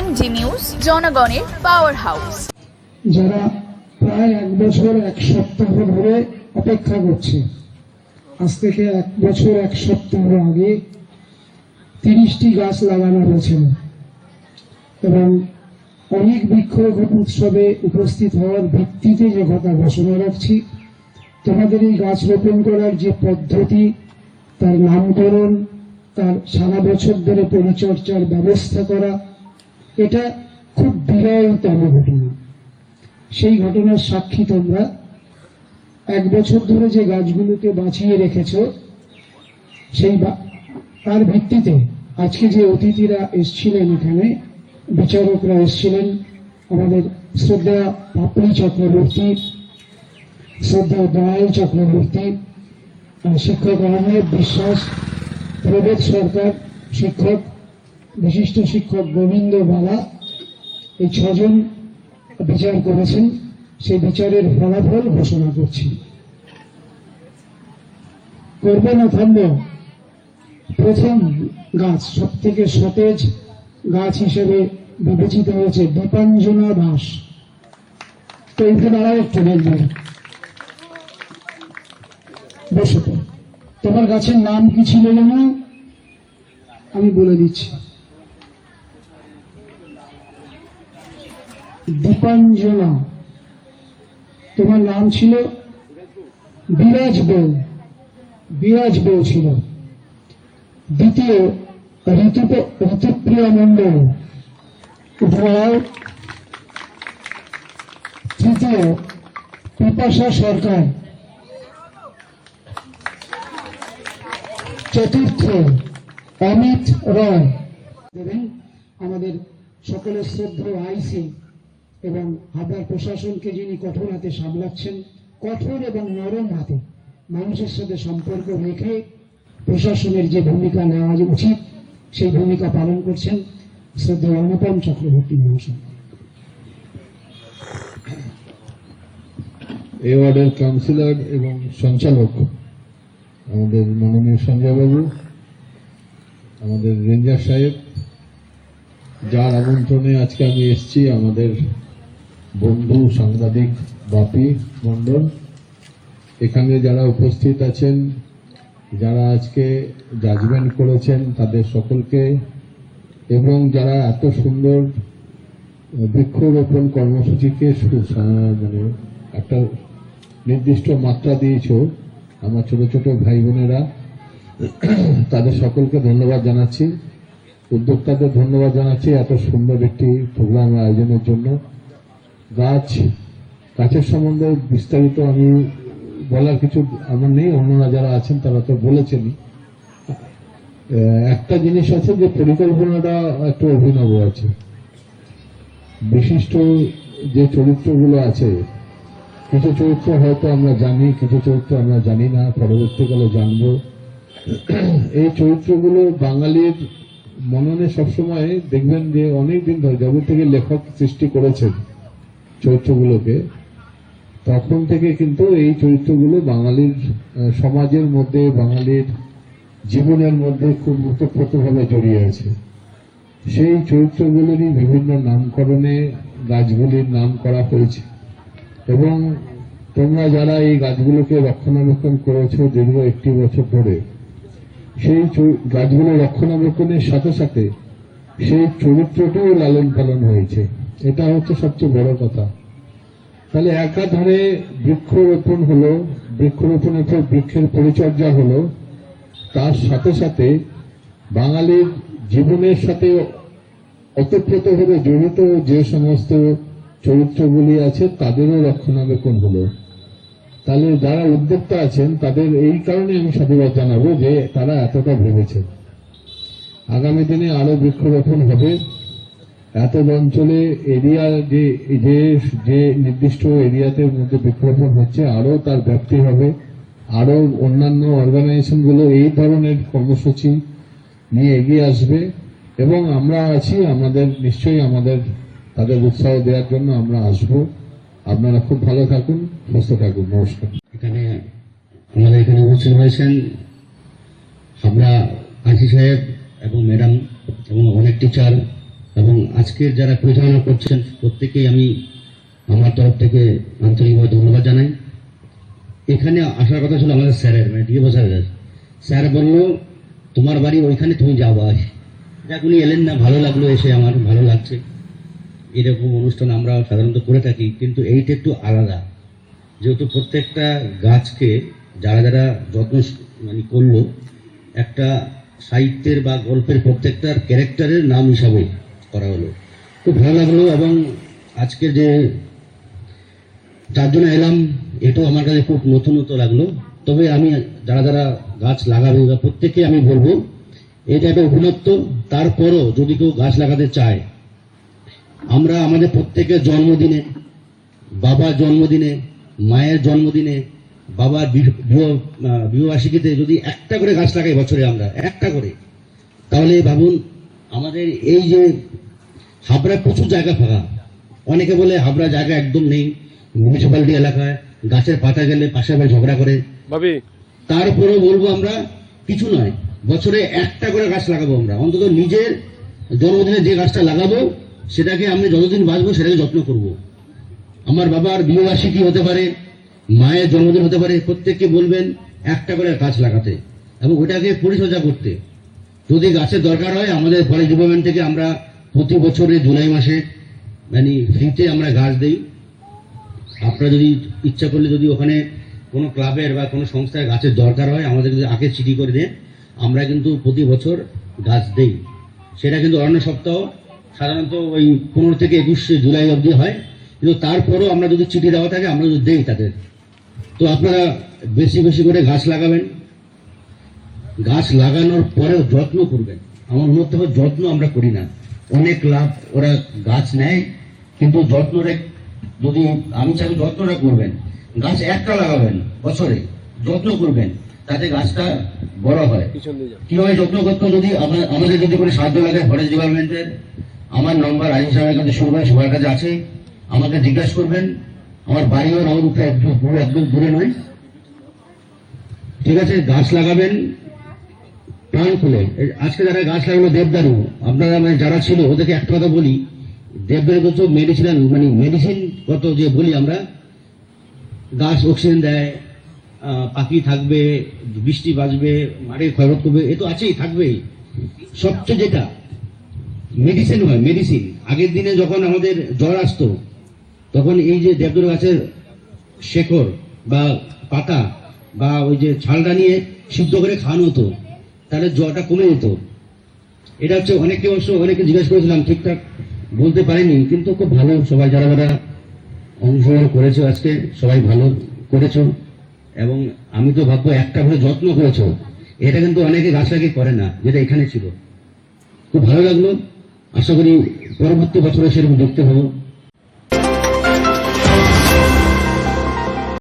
MG news, জনগণের power house যারা প্রায় এক বছর, এক সপ্তাহ ধরে অপেক্ষা করছে, আজ থেকে এক বছর, এক সপ্তাহ আগে তিরিশটি গাছ লাগানো হয়েছিল এবং অনেক বৃক্ষরোপণ উৎসবে উপস্থিত হওয়ার ভিত্তিতে যে কথা ঘোষণা রাখছি, তোমাদের এই গাছ রোপণ করার যে পদ্ধতি, তার নামকরণ, তার সারা বছর ধরে পরিচর্যার ব্যবস্থা করা এটা খুব বিরলতম ঘটনা। সেই ঘটনার সাক্ষী তোমরা এক বছর ধরে যে গাছগুলোকে বাঁচিয়ে রেখেছ, সেই তার ভিত্তিতে আজকে যে অতিথিরা এসছিলেন এখানে, বিচারকরা এসছিলেন, আমাদের শ্রদ্ধা পাপড়ি চক্রবর্তী, শ্রদ্ধা দয়াল চক্রবর্তী, শিক্ষক আহমেদ বিশ্বাস, প্রবোধ সরকার, শিক্ষক বিশিষ্ট শিক্ষক গোবিন্দ বালা, এই ছজন বিচার করেছেন, সেই বিচারের ফলাফল ঘোষণা করছি। করবে না থামব? প্রথম গাছ সব থেকে সতেজ গাছ হিসেবে বিবেচিত হয়েছে দীপাঞ্জনা দাস। তো এইটা দাঁড়াও একটু দেখবেন বসে। তোমার গাছের নাম কি ছিল না আমি বলে দিচ্ছি। দীপাঞ্জনা। তোমার নাম ছিল বিরাজ বউ। বিরাজ বউ ছিল। দ্বিতীয় ঋতু ঋতুপ্রিয়া মন্ডল উপরাও তৃতীয় পিপাসা সরকার। চতুর্থ অমিত রায়। আমাদের সকলের শ্রদ্ধেয় আইসি। এবং হাবড়ার প্রশাসনকে যিনি কঠোর হাতে সামলাচ্ছেন, কঠোর এবং নরম হাতে মানুষের সাথে সম্পর্ক রেখে প্রশাসনের যে ভূমিকা নেওয়া উচিত, সেই ভূমিকা পালন করছেন শ্রদ্ধা অনুপম চক্রবর্তী মহাশয়। এই ওয়ার্ডের কাউন্সিলর এবং সঞ্চালক, আমাদের মাননীয় সঞ্জয়বাবু, আমাদের রেঞ্জার সাহেব, যার আমন্ত্রণে আজকে আমি এসেছি আমাদের বন্ধু, সাংবাদিক, বাপি, মণ্ডল, এখানে যারা উপস্থিত আছেন, যারা আজকে জাজমেন্ট করেছেন তাদের সকলকে, এবং যারা এত সুন্দর বৃক্ষরোপণ কর্মসূচিকে মানে একটা নির্দিষ্ট মাত্রা দিয়েছ, আমার ছোট ছোট ভাই বোনেরা তাদের সকলকে ধন্যবাদ জানাচ্ছি। উদ্যোক্তাদের ধন্যবাদ জানাচ্ছি এত সুন্দর একটি প্রোগ্রাম আয়োজনের জন্য। গাছ, গাছের সম্বন্ধে বিস্তারিত আমি বলার কিছু আমার নেই, অন্যরা যারা আছেন তারা তো বলেছেনই। একটা জিনিস আছে যে পরিকল্পনাটা একটু অভিনব আছে। বিশিষ্ট যে চরিত্রগুলো আছে, কিছু চরিত্র হয়তো আমরা জানি, কিছু চরিত্র আমরা জানি না, পরবর্তীকালে জানব। এই চরিত্রগুলো বাঙালির মননে সবসময় দেখবেন যে অনেক দিন ধরে যবে থেকে লেখক সৃষ্টি করেছেন। চরিত্রগুলোকে, তখন থেকে কিন্তু এই চরিত্রগুলো বাঙালির সমাজের মধ্যে, বাঙালির জীবনের মধ্যে খুব ওতপ্রোতভাবে জড়িয়ে আছে। সেই চরিত্রগুলোরই বিভিন্ন নামকরণে গাছগুলির নাম করা হয়েছে। এবং তোমরা যারা এই গাছগুলোকে রক্ষণাবেক্ষণ করেছ দীর্ঘ একটি বছর ধরে, সেই গাছগুলো রক্ষণাবেক্ষণের সাথে সাথে সেই চরিত্রটিও লালন পালন হয়েছে। এটা হচ্ছে সবচেয়ে বড় কথা। তাহলে একাধারে বৃক্ষরোপণ হলো, বৃক্ষরোপণের পর বৃক্ষের পরিচর্যা হলো। তার সাথে সাথে বাঙালির জীবনের সাথে অতপ্রতভাবে জড়িত যে সমস্ত চরিত্রগুলি আছে, তাদেরও রক্ষণাবেক্ষণ হলো। তাহলে যারা উদ্যোক্তা আছেন, তাদের এই কারণে আমি সাধুবাদ জানাব যে তারা এতটা ভেবেছেন। আগামী দিনে আরও বৃক্ষরোপণ হবে। এত অঞ্চলে এরিয়া যে যে যে নির্দিষ্ট এরিয়াতে মধ্যে বৃক্ষরোপণ হচ্ছে আরও তার ব্যাপ্তি হবে। আরও অন্যান্য অর্গানাইজেশনগুলো এই ধরনের কর্মসূচি নিয়ে এগিয়ে আসবে। এবং আমরা আছি, আমাদের, নিশ্চয়ই আমাদের, তাদের উৎসাহ দেওয়ার জন্য আমরা আসব। আপনারা খুব ভালো থাকুন, সুস্থ থাকুন। নমস্কার। এখানে আমাদের এখানে উপস্থিত হয়েছেন আমরা কাজী সাহেব এবং ম্যাডাম এবং অনেক টিচার। এবং আজকের যারা পরিচালনা করছেন, প্রত্যেকেই আমি আমার তরফ থেকে আন্তরিকভাবে ধন্যবাদ জানাই। এখানে আসার কথা ছিল আমাদের স্যারের মানে ডিও স্যারের স্যার বলল, তোমার বাড়ি ওইখানে তুমি যাব যাক উনি এলেন না, ভালো লাগল এসে আমার, ভালো লাগছে। এরকম অনুষ্ঠান আমরা সাধারণত করে থাকি, কিন্তু এইটা একটু আলাদা। যেহেতু প্রত্যেকটা গাছকে যারা যারা যত্ন মানে করল, একটা সাহিত্যের বা গল্পের প্রত্যেকটার ক্যারেক্টারের নাম হিসাবে করা হলো। খুব ভালো লাগল এবং আজকে যে যার জন্য এলাম, এটাও আমার কাছে খুব নতুনত্ব লাগল। তবে আমি যারা যারা গাছ লাগাবে বা প্রত্যেককে আমি বলব, এটা একটা অভিনত্ব। তারপরও যদি কেউ গাছ লাগাতে চায়, আমরা আমাদের প্রত্যেকের জন্মদিনে, বাবার জন্মদিনে, মায়ের জন্মদিনে, বাবার বিহ- বিবাহবার্ষিকীতে যদি একটা করে গাছ লাগাই বছরে আমরা, একটা করে, তাহলে ভাবুন, আমাদের এই যে হাবড়ায় প্রচুর জায়গা ফাঁকা। অনেকে বলে হাবড়া জায়গা একদম নেই। মিউনিসিপ্যালিটি এলাকায় গাছের পাতা গেলে পাশে বাড়ি ঝগড়া করে। ভাবি। তারপরেও বলব আমরা কিছু নয় বছরে একটা করে গাছ লাগাবো আমরা। অন্তত নিজের জন্মদিনে যে গাছটা লাগাবো সেটাকে আমি যতদিন বাঁচবো সেটাকে যত্ন করব। আমার বাবার বিবাহবার্ষিকী হতে পারে মায়ের জন্মদিন হতে পারে প্রত্যেককে বলবেন একটা করে গাছ লাগাতে এবং ওটাকে পরিচর্যা করতে। যদি গাছের দরকার হয় আমাদের ফরেস্ট ডিপার্টমেন্ট থেকে আমরা প্রতি বছরে জুলাই মাসে মানে ফ্রিতে আমরা গাছ দেই। আপনারা যদি ইচ্ছা করলে যদি ওখানে কোনো ক্লাবের বা কোনো সংস্থায় গাছের দরকার হয়, আমাদের যদি আগে চিঠি করে দেন, আমরা কিন্তু প্রতি বছর গাছ দেই। সেটা কিন্তু অন্য সপ্তাহ, সাধারণত ওই পনেরো থেকে একুশে জুলাই অবধি হয়। কিন্তু তারপরেও আমরা যদি চিঠি দেওয়া থাকে, আমরা যদি দেই তাদের। তো আপনারা বেশি বেশি করে গাছ লাগাবেন। গাছ লাগানোর পরেও যত্ন করবেন। আমার মধ্যে হবে যত্ন আমরা করি না। অনেক লাভ ওরা গাছ নেয় কিন্তু যত্ন যদি আমি চাই যত্নটা করবেন গাছ একটা লাগাবেন বছরে যত্ন করবেন তাতে গাছটা বড় হয়। কীভাবে যত্ন করতে যদি আমাদের যদি কোনো সাহায্য লাগে ফরেস্ট ডিপার্টমেন্টের আমার নম্বর আইন সাহেবের কাছে শুরু করে সবার কাছে আছে আমাকে জিজ্ঞাসা করবেন আমার বাড়িও একটু দূরে একদম দূরে নয়। ঠিক আছে গাছ লাগাবেন প্রাণ খুলে আজকে যারা গাছ লাগালো দেবদারু, আপনারা মানে যারা ছিল, ওদেরকে একটা কথা বলি। দেবদারু তো মেডিসিন মানে মেডিসিন কত যে বলি আমরা, গাছ অক্সিজেন দেয় পাখি থাকবে, বৃষ্টি বাজবে মাটির ক্ষয়রোধ করবে, এ তো আছেই, থাকবেই। সবচেয়ে যেটা মেডিসিন হয় মেডিসিন আগের দিনে যখন আমাদের জ্বর আসতো, তখন এই যে দেবদারু গাছের শেকড় বা পাতা বা ওই যে ছালটা নিয়ে সিদ্ধ করে খাওয়ানো হতো। তাহলে জ্বরটা কমে যেত। এটা হচ্ছে অনেকে অবশ্য অনেকে জিজ্ঞেস করেছিলাম, ঠিকঠাক বলতে পারিনি, কিন্তু খুব ভালো সবাই যারা যারা অংশগ্রহণ করেছ আজকে, সবাই ভালো করেছ। এবং আমি তো ভাববো একটা করে যত্ন করেছ। এটা কিন্তু অনেকে গাছ লাগিয়ে করে না, যেটা এখানে ছিল। খুব ভালো লাগল। আশা করি পরবর্তী বছরে সেরকম দেখতে পাবো